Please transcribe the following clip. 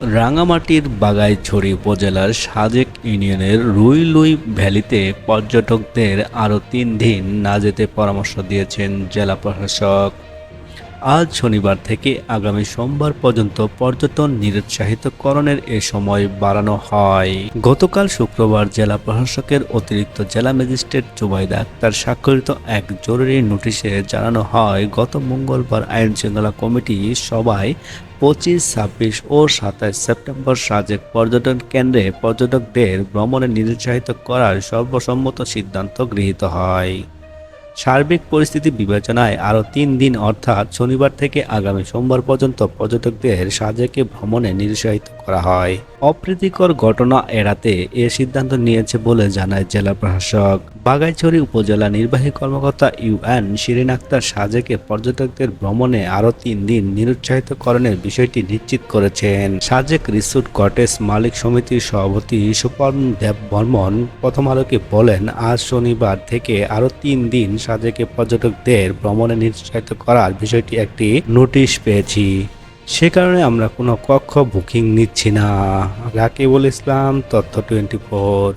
রাঙামাটির বাগাইছড়ি উপজেলার সাজেক ইউনিয়নের রুইলুই ভ্যালিতে পর্যটকদের আরও তিন দিন না যেতে পরামর্শ দিয়েছেন জেলা প্রশাসক। আজ শনিবার থেকে আগামী সোমবার পর্যন্ত পর্যটন নিরুৎসাহিতকরণের এ সময় বাড়ানো হয়। গতকাল শুক্রবার জেলা প্রশাসকের অতিরিক্ত জেলা ম্যাজিস্ট্রেট জুবাইদা আক্তার স্বাক্ষরিত এক জরুরি নোটিশে জানানো হয়, গত মঙ্গলবার আইন শৃঙ্খলা কমিটি সভায় পঁচিশ, ছাব্বিশ ও সাতাশ সেপ্টেম্বর সাজেক পর্যটন কেন্দ্রে পর্যটকদের ভ্রমণে নিরুৎসাহিত করার সর্বসম্মত সিদ্ধান্ত গৃহীত হয়। সার্বিক পরিস্থিতি বিবেচনায় আরও তিন দিন, অর্থাৎ শনিবার থেকে আগামী সোমবার পর্যন্ত পর্যটকদের সাজেকে ভ্রমণে নিরুৎসাহিত করা হয়। অপ্রীতিকর ঘটনা এড়াতে এ সিদ্ধান্ত নিয়েছে বলে জানায় জেলা প্রশাসক। বাগাইছড়ি উপজেলা নির্বাহী কর্মকর্তা ইউএন শিরিন আক্তার সাজেকে পর্যটকদের ভ্রমণে আরও তিন দিন নিরুৎসাহিতকরণের বিষয়টি নিশ্চিত করেছেন। সাজেক রিসোর্ট কটেজ মালিক সমিতির সভাপতি সুপর্ণ দেব বর্মন প্রথম আলোকে বলেন, আজ শনিবার থেকে আরও তিন দিন সাজেকে পর্যটকদের ভ্রমণে নিরুৎসাহিত করার বিষয়টি একটি নোটিশ পেয়েছি। সে কারণে আমরা কোনো কক্ষ বুকিং নিচ্ছি না। রাকিবুল ইসলাম, তথ্য টোয়েন্টি ফোর